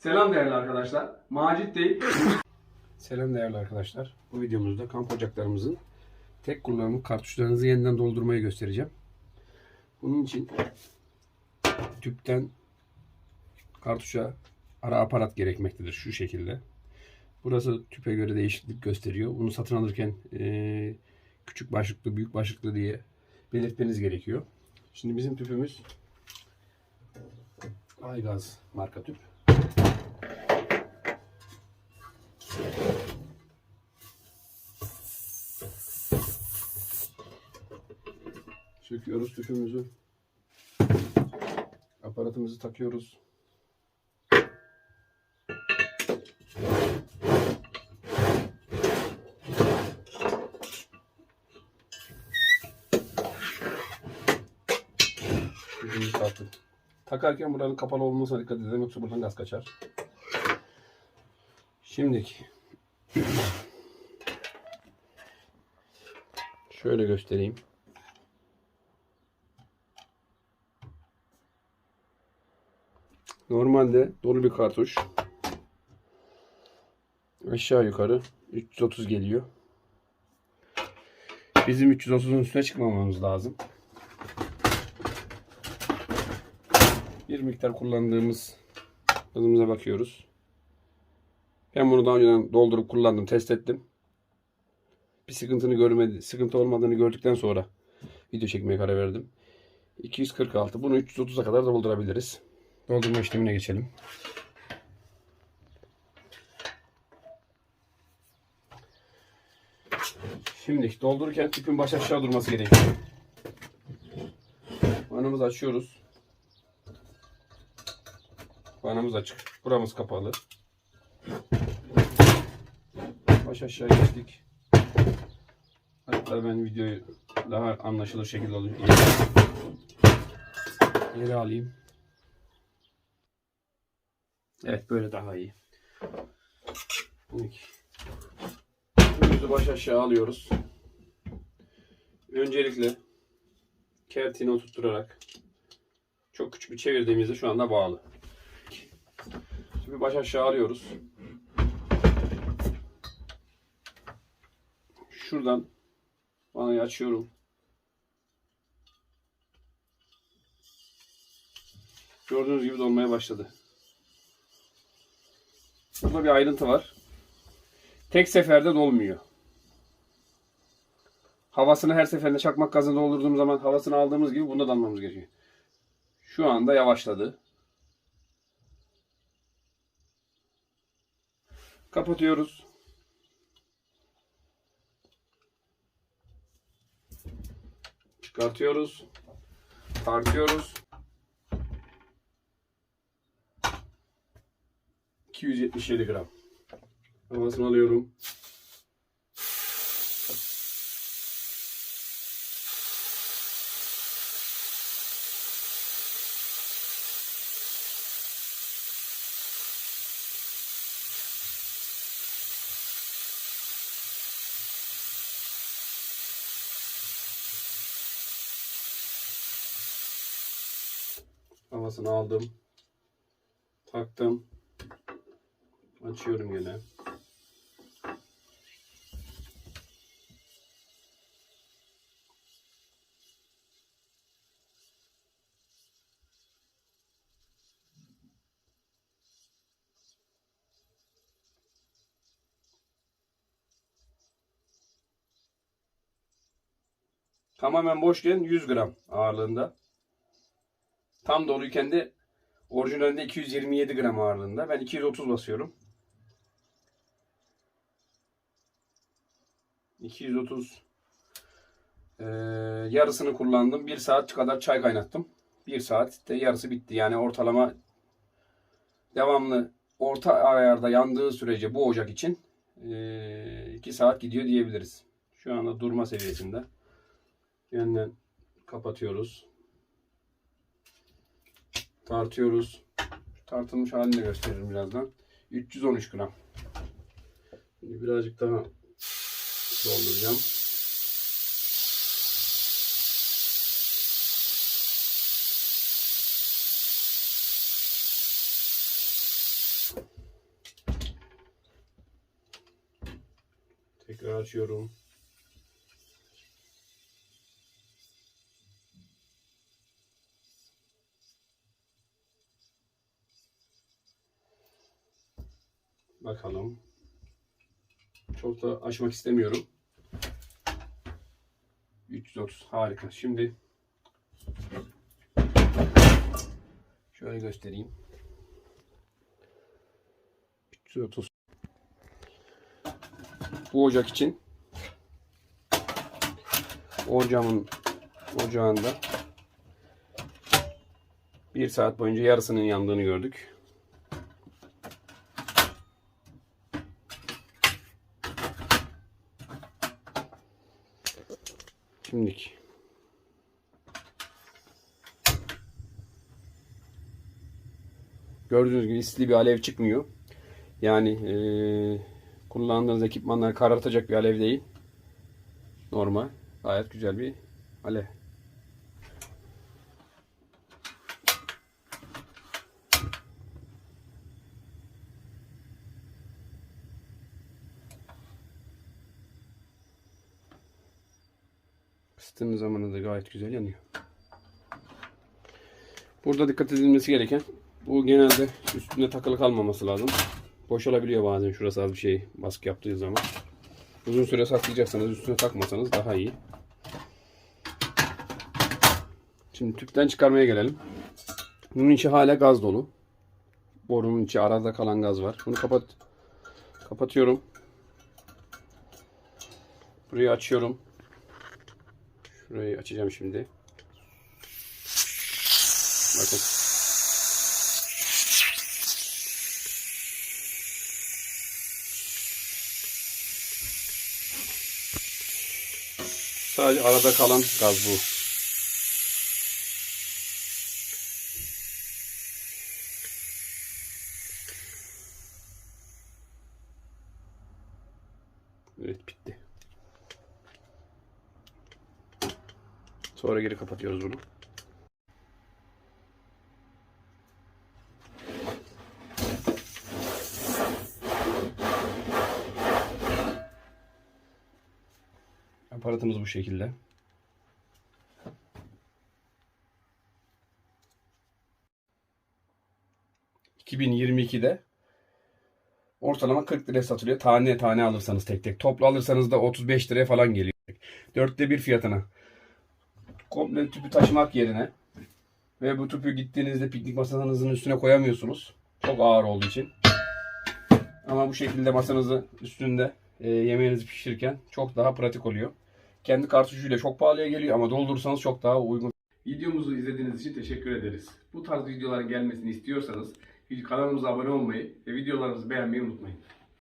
Selam değerli arkadaşlar. Macit değil. Selam değerli arkadaşlar. Bu videomuzda kamp ocaklarımızın tek kullanımlık kartuşlarınızı yeniden doldurmayı göstereceğim. Bunun için tüpten kartuşa ara aparat gerekmektedir şu şekilde. Burası tüpe göre değişiklik gösteriyor. Bunu satın alırken eee, küçük başlıklı, büyük başlıklı diye belirtmeniz gerekiyor. Şimdi bizim tüpümüz Aygaz marka tüp. Söküyoruz tüpümüzü. Aparatımızı takıyoruz. Takarken buranın kapalı olmasına dikkat edelim yoksa buradan gaz kaçar. Şimdiki şöyle göstereyim. Normalde dolu bir kartuş aşağı yukarı 330 geliyor. Bizim 330'un üstüne çıkmamamız lazım. Bir miktar kullandığımız hızımıza bakıyoruz. Ben bunu daha önceden doldurup kullandım, test ettim. Bir sıkıntını görmedi, sıkıntı olmadığını gördükten sonra video çekmeye karar verdim. 246. Bunu 330'a kadar doldurabiliriz. Doldurma işlemine geçelim. Şimdi doldururken tüpün baş aşağı durması gerekiyor. Vanamızı açıyoruz. Vanamız açık. Buramız kapalı. Baş aşağı geçtik. Hatta ben videoyu daha anlaşılır şekilde alayım. Geri alayım. Evet böyle daha iyi. Tüpümüzü baş aşağı alıyoruz. Öncelikle kertini oturtturarak çok küçük bir çevirdiğimizde şu anda bağlı. Tüpü baş aşağı alıyoruz. Şuradan vanayı açıyorum. Gördüğünüz gibi dolmaya başladı. Burada bir ayrıntı var. Tek seferde dolmuyor. Havasını her seferinde çakmak gazını doldurduğum zaman havasını aldığımız gibi bunda da gerekiyor. Şu anda yavaşladı. Kapatıyoruz. Çıkartıyoruz. Tartıyoruz. 277 gram. Havasını alıyorum. Havasını aldım. Taktım. Açıyorum yine. Tamamen boşken 100 gram ağırlığında. Tam doluyken de orijinalinde 227 gram ağırlığında. Ben 230 basıyorum. 230 Ee, yarısını kullandım. 1 saat kadar çay kaynattım. 1 saatte yarısı bitti. Yani ortalama devamlı orta ayarda yandığı sürece bu ocak için 2 saat gidiyor diyebiliriz. Şu anda durma seviyesinde. Yeniden kapatıyoruz. Tartıyoruz. Tartılmış halini gösteririm birazdan. 313 gram. Birazcık daha dolduracağım. Tekrar açıyorum. Bakalım. Çok da açmak istemiyorum. 330 harika. Şimdi şöyle göstereyim. 330 bu ocak için ocağımın ocağında bir saat boyunca yarısının yandığını gördük. Şimdiki gördüğünüz gibi isli bir alev çıkmıyor. Yani eee, kullandığınız ekipmanları karartacak bir alev değil. Normal. Gayet güzel bir alev. Kıstığımız zamanı da gayet güzel yanıyor. Burada dikkat edilmesi gereken bu genelde üstünde takılı kalmaması lazım. Boşalabiliyor bazen şurası az bir şey baskı yaptığı zaman. Uzun süre saklayacaksanız üstüne takmasanız daha iyi. Şimdi tüpten çıkarmaya gelelim. Bunun içi hala gaz dolu. Borunun içi arada kalan gaz var. Bunu kapat kapatıyorum. Burayı açıyorum. Şurayı açacağım şimdi. Bakın. Sadece arada kalan gaz bu. Evet bitti. Sonra geri kapatıyoruz bunu. Aparatımız bu şekilde. ...2022'de... ...ortalama 40 liraya satılıyor. Tane tane alırsanız tek tek. Toplu alırsanız da 35 liraya falan geliyor. Dörtte bir fiyatına. Komple tüpü taşımak yerine... ...ve bu tüpü gittiğinizde piknik masanızın üstüne koyamıyorsunuz. Çok ağır olduğu için. Ama bu şekilde masanızı üstünde e, yemeğinizi pişirirken çok daha pratik oluyor. Kendi kartuşuyla çok pahalıya geliyor ama doldurursanız çok daha uygun. Videomuzu izlediğiniz için teşekkür ederiz. Bu tarz videoların gelmesini istiyorsanız kanalımıza abone olmayı ve videolarımızı beğenmeyi unutmayın.